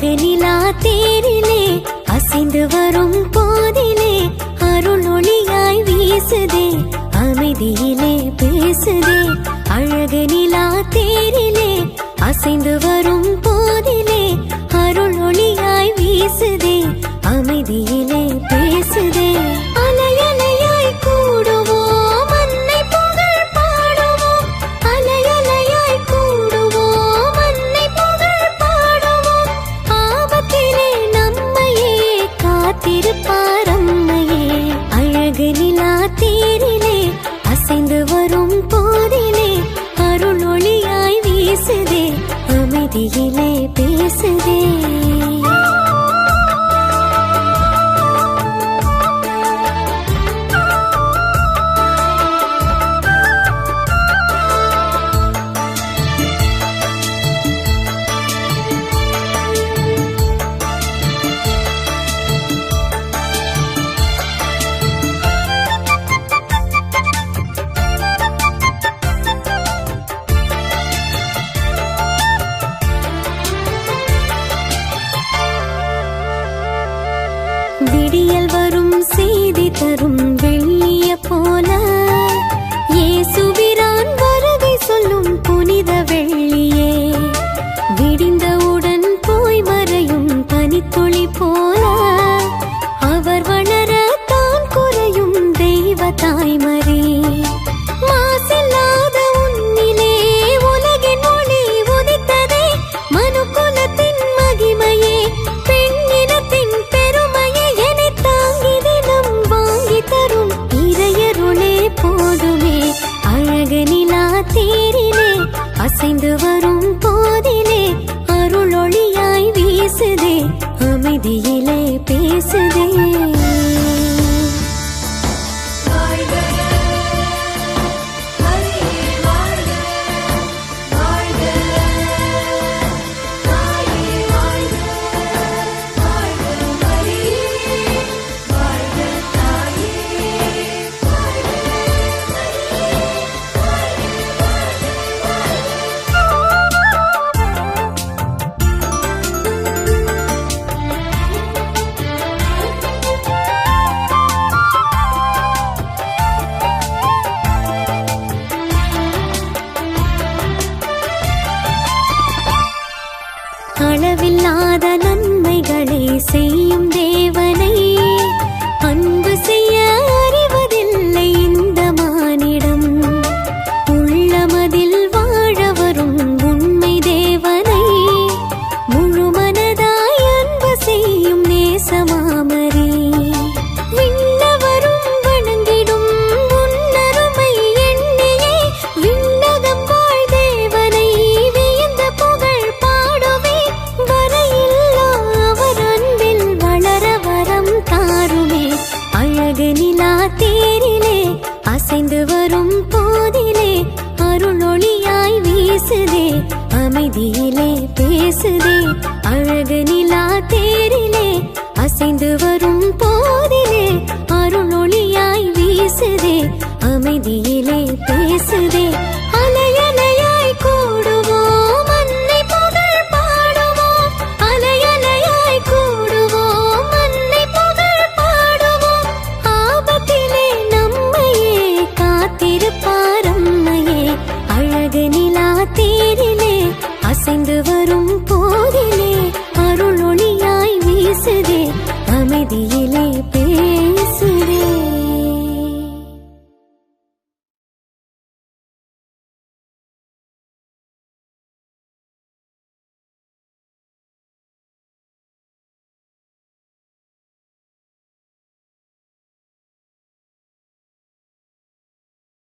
போது நிலா தேரிலே அசைந்து வரும் போதிலே அருள் ஒளியாய் வீசுதே அமைதியிலே பேசுதே. அழகு நிலா தேரிலே அசைந்து வரும் அசைந்து வரும் போதிலே அருள் ஒளியாய் வீசுதே. அமைதியிலே பேசு. തരും அமைதியிலே பேசுது see அமைதியிலே பேசுதே அழகு நிலா தேரிலே அசைந்து வரும் போதிலே அருணொளியாய் வீசுதே அமைதியிலே பேசுதே. அசைந்து வரும்